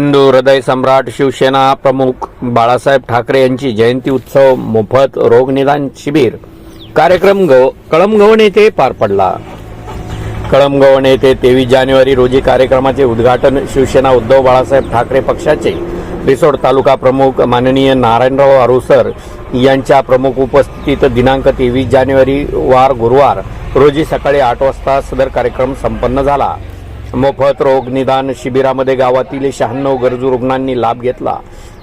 हिंदू हृदय सम्राट शिवसेना प्रमुख बाळासाहेब ठाकरे यांची जयंती उत्सव मोफत रोगनिदान शिबिर. कार्यक्रम गव कळमगवण येथे पार पडला. कळमगवण येथे तेवीस जानेवारी रोजी कार्यक्रमाचे उद्घाटन शिवसेना उद्धव बाळासाहेब ठाकरे पक्षाचे रिसोड तालुका प्रमुख माननीय नारायणराव आरुसर यांच्या प्रमुख उपस्थितीत दिनांक तेवीस जानेवारी वार गुरुवार रोजी सकाळी आठ वाजता सदर कार्यक्रम संपन्न झाला. मोफत रोग निदान शिबिरामध्ये गावातील शहाण्णव गरजू रुग्णांनी लाभ घेतला.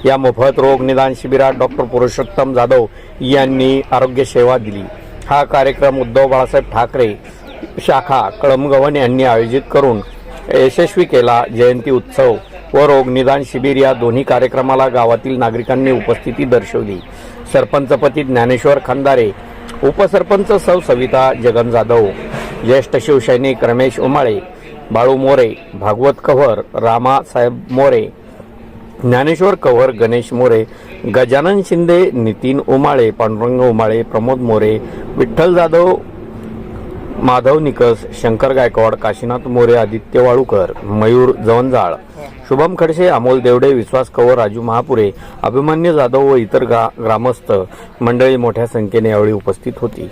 या मोफत रोग निदान शिबिरात डॉक्टर पुरुषोत्तम जाधव यांनी आरोग्य सेवा दिली. हा कार्यक्रम उद्धव बाळासाहेब ठाकरे शाखा कळमगवन यांनी आयोजित करून यशस्वी केला. जयंती उत्सव व रोग निदान शिबिर या दोन्ही कार्यक्रमाला गावातील नागरिकांनी उपस्थिती दर्शवली. सरपंचपती ज्ञानेश्वर खंदारे उपसरपंच सौ सविता जगन जाधव ज्येष्ठ शिवसैनिक रमेश उमाळे बाळू मोरे भागवत कव्हर रामासाहेब मोरे ज्ञानेश्वर कव्हर गणेश मोरे गजानन शिंदे नितीन उमाळे पांडुरंग उमाळे प्रमोद मोरे विठ्ठल जाधव माधव निकस शंकर गायकवाड काशीनाथ मोरे आदित्य वाळूकर मयूर जवंजाळ शुभम खडसे अमोल देवडे विश्वास कवर राजू महापुरे अभिमन्यू जाधव व इतर गा ग्रामस्थ मंडळी मोठ्या संख्येने यावेळी उपस्थित होती.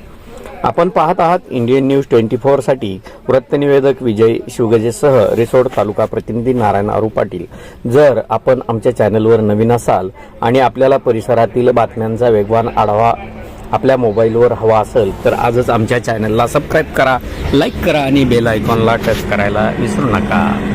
आपण पाहत आहात इंडियन न्यूज ट्वेंटी फोरसाठी वृत्तनिवेदक विजय शिवगजेसह रिसोड तालुका प्रतिनिधी नारायण आरू पाटील. जर आपण आमच्या चॅनलवर नवीन असाल आणि आपल्याला परिसरातील बातम्यांचा वेगवान आढावा आपल्या मोबाईलवर हवा असेल तर आजच आमच्या चॅनलला सबस्क्राईब करा लाईक करा आणि बेल आयकॉनला टच करायला विसरू नका.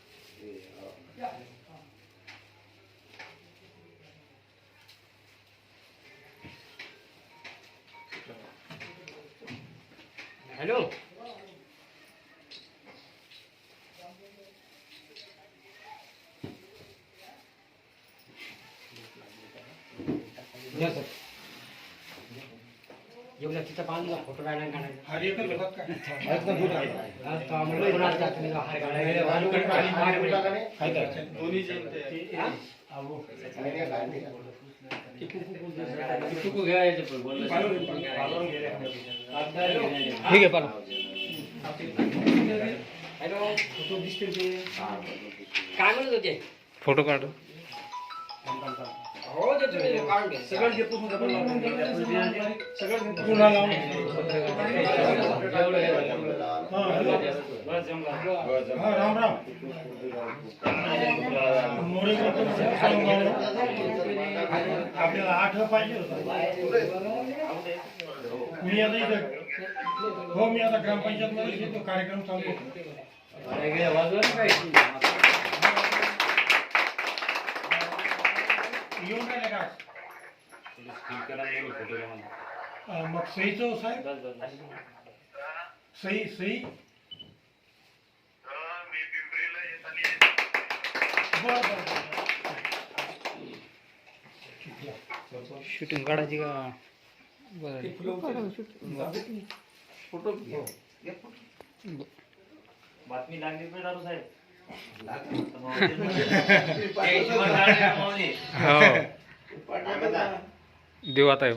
हॅलो एवढ्या तिथं बांधला फोटो काढायला बोललं. ठीक आहे हॅलो. फोटो दिसते ते. काय म्हणत होते? फोटो काढ. हो काढून सगळं देतो राम राम आपल्याला आठ पाहिजे होतं मी आता इथं हो मी आता ग्रामपंचायत मध्ये घेतो कार्यक्रम चालू आहे. येऊन राहिले का? अं, मग सईचं साहेब? सई सई? बरं बरं बरं. शूटिंग काढायची का? बरं. बातमी लागली पाहिजे दारू साहेब. हो देऊ आता हे